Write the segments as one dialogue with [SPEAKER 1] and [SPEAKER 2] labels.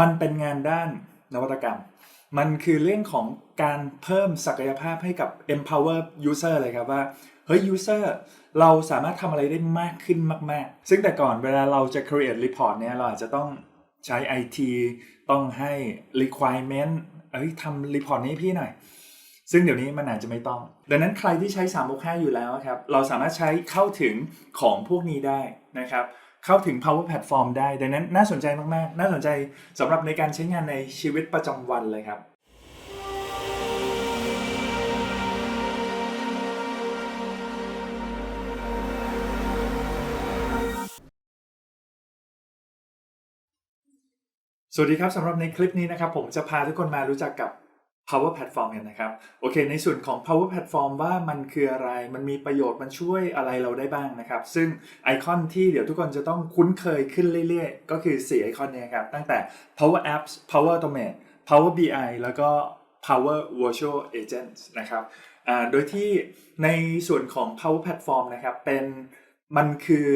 [SPEAKER 1] มันเป็นงานด้านนวัตกรรม มันคือเรื่องของการเพิ่มศักยภาพให้กับ empower user เลยครับว่า เฮ้ย user เราสามารถทำอะไรได้มากขึ้นมาก ๆ ซึ่งแต่ก่อนเวลาเราจะ create report เนี่ยเราอาจจะต้องใช้ IT ต้องให้ requirement เอ้ยทำ report นี้พี่หน่อย ซึ่งเดี๋ยวนี้มันอาจจะไม่ต้อง ดังนั้นใครที่ใช้365อยู่แล้วครับ เราสามารถใช้เข้าถึงของพวกนี้ได้นะครับ เข้าถึง power platform ได้ ดังนั้นน่าสนใจมากๆ น่าสนใจสำหรับในการใช้งานในชีวิตประจำวันเลยครับสวัสดีครับสำหรับในคลิปนี้นะครับผมจะพาทุกคนมารู้จักกับ Power Platform กันนะครับ โอเค ในส่วนของ Power Platform ว่ามันคืออะไร มันมีประโยชน์ มันช่วยอะไรเราได้บ้างนะครับ ซึ่งไอคอนที่เดี๋ยวทุกคนจะต้องคุ้นเคยขึ้นเรื่อยๆ ก็คือ 4 ไอคอนนี้ครับ ตั้งแต่ Power Apps Power Automate Power BI แล้วก็ Power Virtual Agents นะครับอ่าโดยที่ในส่วนของ Power Platform นะครับ เป็น มันคือ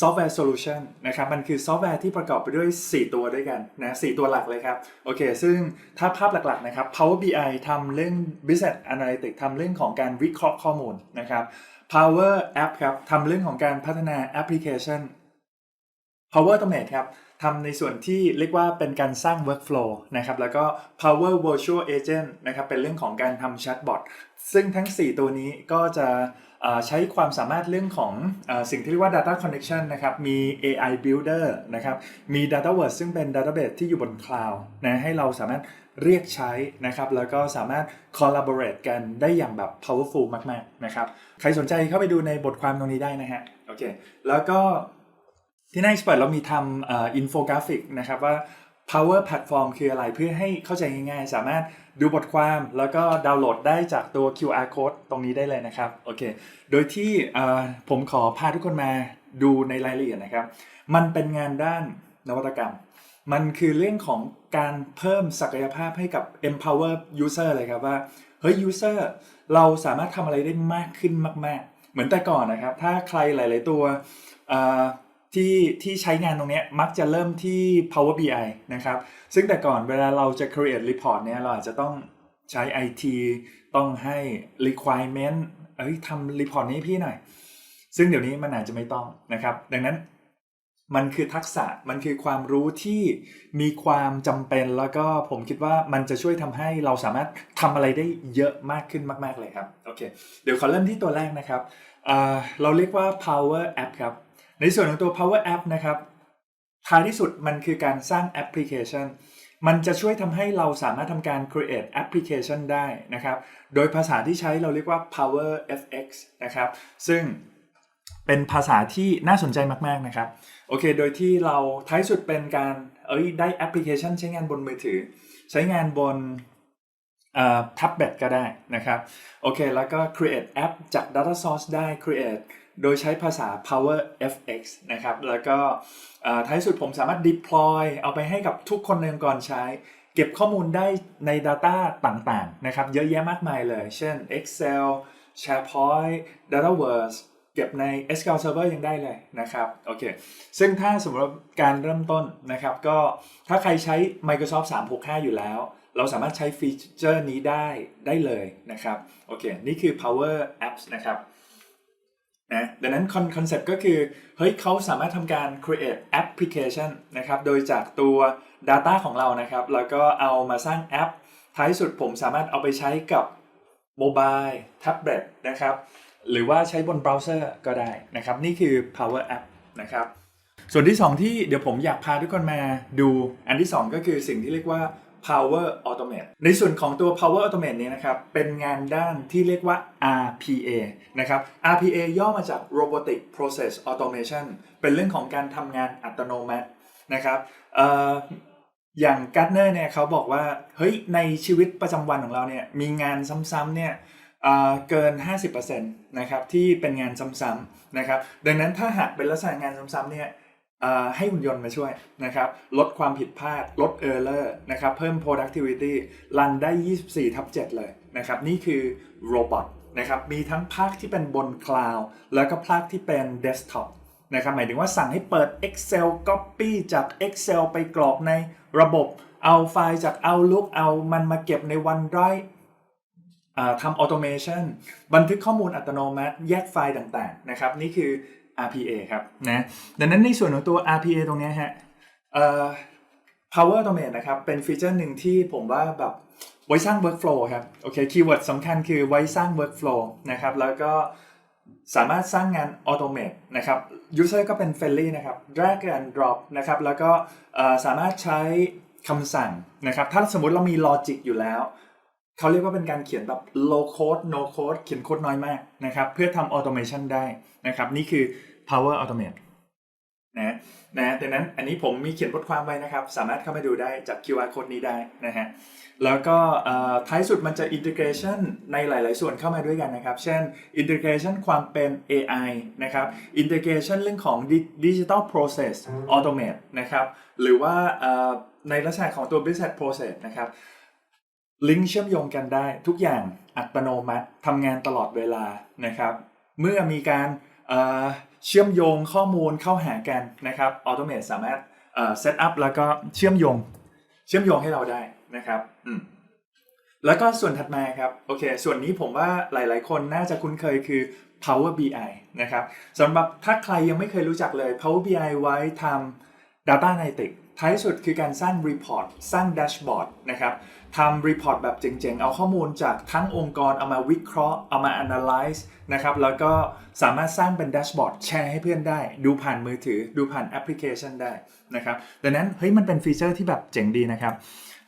[SPEAKER 1] ซอฟต์แวร์โซลูชันนะครับ มันคือซอฟต์แวร์ที่ประกอบไปด้วย 4 ตัวด้วยกันนะ4ตัวหลักเลยครับ โอเค ซึ่งถ้าภาพหลักๆนะครับ Power BI ทำเรื่อง Business Analytics ทำเรื่องของการวิเคราะห์ข้อมูลนะครับ Power App ครับทำเรื่องของการพัฒนาแอปพลิเคชัน Power Automate ครับทำในส่วนที่เรียกว่าเป็นการสร้าง workflow นะครับ แล้วก็ Power Virtual Agent นะครับ เป็นเรื่องของการทำแชทบอทซึ่งทั้ง 4 ตัวนี้ก็จะ ใช้ความสามารถเรื่องของอสิ่งที่เรียกว่า data connection นะครับมี AI builder นะครับมี Dataverse ซึ่งเป็น database ที่อยู่บน cloud นะให้เราสามารถเรียกใช้นะครับแล้วก็สามารถ collaborate กันได้อย่างแบบ powerful มาก ๆ นะครับ ใครสนใจเข้าไปดูในบทความตรงนี้ได้นะฮะโอเคแล้วก็ที่หน้า Expert เรามีทำอินโฟกราฟิกนะครับว่า Power Platform คืออะไรเพื่อให้เข้าใจง่ายๆ สามารถดูบทความแล้วก็ดาวน์โหลดได้จากตัว QR code ตรงนี้ได้เลยนะครับโอเคโดยที่ผมขอพาทุกคนมาดูในรายละเอียดนะครับ มันเป็นงานด้านนวัตกรรม มันคือเรื่องของการเพิ่มศักยภาพให้กับ empower user เลยครับว่า เฮ้ย user เราสามารถทำอะไรได้มากขึ้นมาก ๆ เหมือนแต่ก่อนนะครับ ถ้าใครหลาย ๆ ตัว ที่ที่ใช้งานตรงนี้มักจะเริ่มที่ Power BI นะครับ ซึ่งแต่ก่อนเวลาเราจะ create report เนี่ยเราอาจจะต้องใช้ IT ต้องให้ requirement เอ้ยทำ report นี้พี่หน่อย ซึ่งเดี๋ยวนี้มันอาจจะไม่ต้องนะครับ ดังนั้นมันคือทักษะมันคือความรู้ที่มีความจำเป็นแล้วก็ผมคิดว่ามันจะช่วยทำให้เราสามารถทำอะไรได้เยอะมากขึ้นมาก ๆ เลยครับ โอเค เดี๋ยวขอเริ่มที่ตัวแรกนะครับ เราเรียกว่า Power App ครับ ในส่วนของตัว Power App นะครับท้ายที่สุดมันคือการสร้างแอปพลิเคชัน มันจะช่วยทำให้เราสามารถทำการ create application ได้นะครับ โดยภาษาที่ใช้เราเรียกว่า Power FX นะครับ ซึ่งเป็นภาษาที่น่าสนใจมาก ๆ นะครับ โอเค โดยที่เราท้ายสุดเป็นการเอ้ยได้แอปพลิเคชันใช้งานบนมือถือ ใช้งานบนแท็บเล็ตก็ได้นะครับ โอเค แล้วก็ create app จาก data source ได้ create โดยใช้ภาษา Power FX นะครับ แล้วก็ท้ายสุดผมสามารถ deploy เอาไปให้กับทุกคนในองค์กรใช้ เก็บข้อมูลได้ใน Data ต่างๆ นะครับ เยอะแยะมากมายเลย เช่น Excel SharePoint Dataverse เก็บใน SQL Server ยังได้เลยนะครับ โอเค ซึ่งถ้าสมมติการเริ่มต้นนะครับ ก็ถ้าใครใช้ Microsoft 365 อยู่แล้ว เราสามารถใช้ฟีเจอร์นี้ได้ได้เลยนะครับ โอเค นี่คือ Power Apps นะครับ นะดังนั้นคอนเซ็ปต์ก็คือเฮ้ยเขาสามารถทำการ create application นะครับโดยจากตัว Data ของเรานะครับ แล้วก็เอามาสร้างแอป ท้ายสุดผมสามารถเอาไปใช้กับโมบายแท็บเล็ตนะครับหรือว่าใช้บนเบราว์เซอร์ก็ได้นะครับ นี่คือ Power App นะครับส่วนที่ 2 ที่เดี๋ยวผมอยากพาทุกคนมาดูอันที่ 2 ก็คือสิ่งที่เรียกว่า Power Automate ในส่วนของตัว Power Automate นี้นะครับ เป็นงานด้านที่เรียกว่า RPA นะครับ RPA ย่อมาจาก Robotic Process Automation เป็นเรื่องของการทำงานอัตโนมัตินะครับอย่างการ์เนอร์เนี่ยเขาบอกว่า เฮ้ย ในชีวิตประจำวันของเราเนี่ยมีงานซ้ำๆเนี่ยเอ่อเกิน 50%นะครับที่เป็นงานซ้ำๆนะครับดังนั้นถ้าหากเป็นลักษณะงานซ้ำๆเนี่ย ให้หุ่นยนต์มาช่วยนะครับ ลดความผิดพลาด ลด error นะครับ เพิ่ม productivity รันได้ 24 ทับ 7 เลยนะครับ นี่คือ robot นะครับ มีทั้งภาคที่เป็นบน cloud แล้วก็ภาคที่เป็น desktop นะครับ หมายถึงว่าสั่งให้เปิด Excel Copy จาก Excel ไปกรอกในระบบ เอาไฟล์จาก Outlook เอามันมาเก็บใน OneDrive ทำ automation บันทึกข้อมูลอัตโนมัติ แยกไฟล์ต่างๆ นะครับ นี่คือ RPA ครับนะดังนั้นในส่วนของตัว RPA ตรงนี้ฮะ Power Automate นะครับ เป็นฟีเจอร์หนึ่งที่ผมว่าแบบไว้สร้าง workflow ครับ โอเค คีย์เวิร์ดสำคัญคือไว้สร้าง workflow นะครับ แล้วก็สามารถสร้างงาน automate นะครับ user ก็เป็น friendly นะครับ drag and drop นะครับ แล้วก็สามารถใช้คำสั่งนะครับ ถ้าสมมติเรามี logic อยู่แล้ว เขาเรียกว่าเป็นการเขียนแบบ low code no code เขียนโค้ดน้อยมากนะครับ เพื่อทำ automation ได้นะครับ นี่คือ Power Automate นะนะดังนั้นอันนี้ผมมีเขียนบทความไว้นะครับ สามารถเข้ามาดูได้จาก QR code นี้ได้นะฮะแล้วก็ท้ายสุดมันจะ integration ในหลาย ๆ ส่วนเข้ามาด้วยกันนะครับ เช่น integration ความเป็น AI นะครับ integration เรื่องของ digital process automate นะครับ หรือว่าในลักษณะของตัว business process นะครับ ลิงก์เชื่อมโยงกันได้ ทุกอย่างอัตโนมัติทำงานตลอดเวลานะครับ เมื่อมีการเชื่อมโยงข้อมูลเข้าหากันนะครับออโตเมตสามารถเซตอัพแล้วก็เชื่อมโยงเชื่อมโยงให้เราได้นะครับแล้วก็ส่วนถัดมาครับโอเค ส่วนนี้ผมว่าหลาย ๆ คนน่าจะคุ้นเคยคือ Power BI นะครับสำหรับถ้าใครยังไม่เคยรู้จักเลย Power BI ไว้ทำ Data Analytics ท้ายสุดคือการสร้าง Report สร้าง Dashboard นะครับ ทำ Report แบบเจ๋งๆ เอาข้อมูลจากทั้งองค์กรเอามาวิเคราะห์ เอามา Analyze นะครับ แล้วก็สามารถสร้างเป็น Dashboard แชร์ให้เพื่อนได้ ดูผ่านมือถือ ดูผ่านแอปพลิเคชันได้นะครับดังนั้นเฮ้ยมันเป็นฟีเจอร์ที่แบบเจ๋งดีนะครับ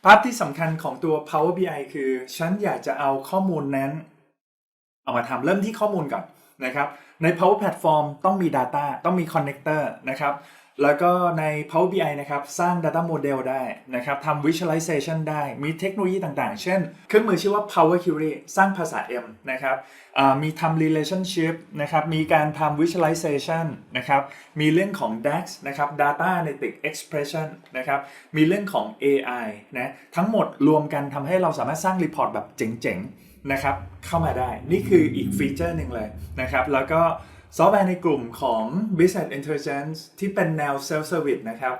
[SPEAKER 1] ภาพที่สำคัญของตัว Power BI คือ ฉันอยากจะเอาข้อมูลนั้น เอามาทำเริ่มที่ข้อมูลก่อนนะครับ ใน Power Platform ต้องมี Data ต้องมี Connector นะครับ แล้วก็ใน Power BI นะครับ สร้าง Data Model ได้นะครับทำ Visualization ได้ มีเทคโนโลยีต่างๆ เช่น เครื่องมือชื่อว่า Power Query สร้างภาษา M นะครับมีทำ Relationship นะครับ มีการทำ Visualization นะครับ มีเรื่องของ DAX นะครับ Data Analytics Expression นะครับ มีเรื่องของ AI นะ ทั้งหมดรวมกันทำให้เราสามารถสร้าง Report แบบเจ๋งๆ นะครับ เข้ามาได้ นี่คืออีกฟีเจอร์หนึ่งเลยนะครับ แล้วก็ ซอฟต์แวร์ในกลุ่มของ Business Intelligence ที่เป็นแนว Self Service นะครับ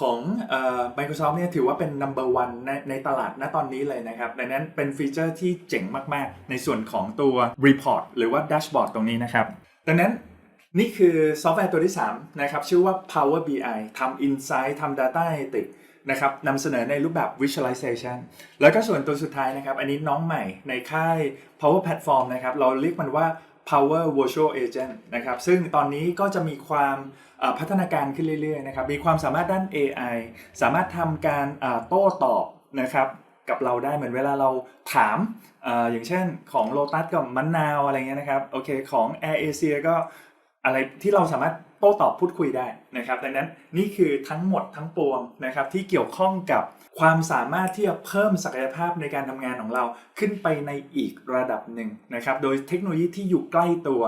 [SPEAKER 1] ของอ Microsoft เนี่ยถือว่าเป็น number one ในในตลาดณตอนนี้เลยนะครับ ดังนั้นเป็นฟีเจอร์ที่เจ๋งมาก ๆ ในส่วนของตัว Report หรือว่า Dashboard ตรงนี้นะครับ ดังนั้นนี่คือซอฟต์แวร์ตัวที่ 3 นะครับ ชื่อว่า Power BI ทำ Insight ทำ Data Analytics นะครับนำเสนอในรูปแบบ Visualization แล้วก็ส่วนตัวสุดท้ายนะครับ อันนี้น้องใหม่ในค่าย Power Platform นะครับ เราเรียกมันว่า Power Virtual Agent นะครับ ซึ่งตอนนี้ก็จะมีความพัฒนาการขึ้นเรื่อยๆนะครับ มีความสามารถด้าน AI สามารถทำการโต้ตอบนะครับกับเราได้เหมือนเวลาเราถามออย่างเช่นของ Lotus กับมะนาวอะไรเงี้ยนะครับ โอเค ของ Air Asia ก็อะไรที่เราสามารถ โต้ตอบพูดคุยได้นะครับดังนั้นนี่คือทั้งหมดทั้งปวงนะครับที่เกี่ยวข้องกับความสามารถที่จะเพิ่มศักยภาพในการทำงานของเราขึ้นไปในอีกระดับหนึ่งนะครับโดยเทคโนโลยีที่อยู่ใกล้ตัว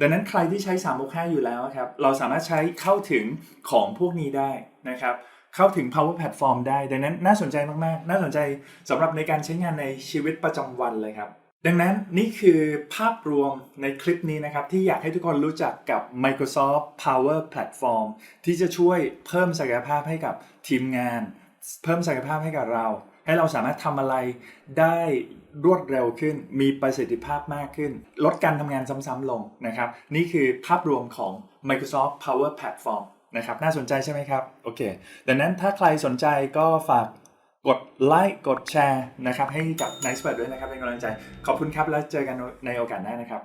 [SPEAKER 1] ดังนั้นใครที่ใช้365อยู่แล้วครับเราสามารถใช้เข้าถึงของพวกนี้ได้นะครับเข้าถึง Power Platform ได้ ดังนั้นน่าสนใจมาก ๆ น่าสนใจสำหรับในการใช้งานในชีวิตประจำวันเลยครับ ดังนั้นนี่คือภาพรวมในคลิปนี้นะครับ ที่อยากให้ทุกคนรู้จักกับ Microsoft Power Platform ที่จะช่วยเพิ่มศักยภาพให้กับทีมงาน เพิ่มศักยภาพให้กับเรา ให้เราสามารถทำอะไรได้รวดเร็วขึ้น มีประสิทธิภาพมากขึ้น ลดการทำงานซ้ำๆลงนะครับ นี่คือภาพรวมของ Microsoft Power Platform นะครับ น่าสนใจใช่ไหมครับ โอเค ดังนั้นถ้าใครสนใจก็ฝาก กดไลค์กดแชร์นะครับให้กับ Nice เปิดด้วยนะครับเป็นกำลังใจ ขอบคุณครับแล้วเจอกันในโอกาสหน้านะครับ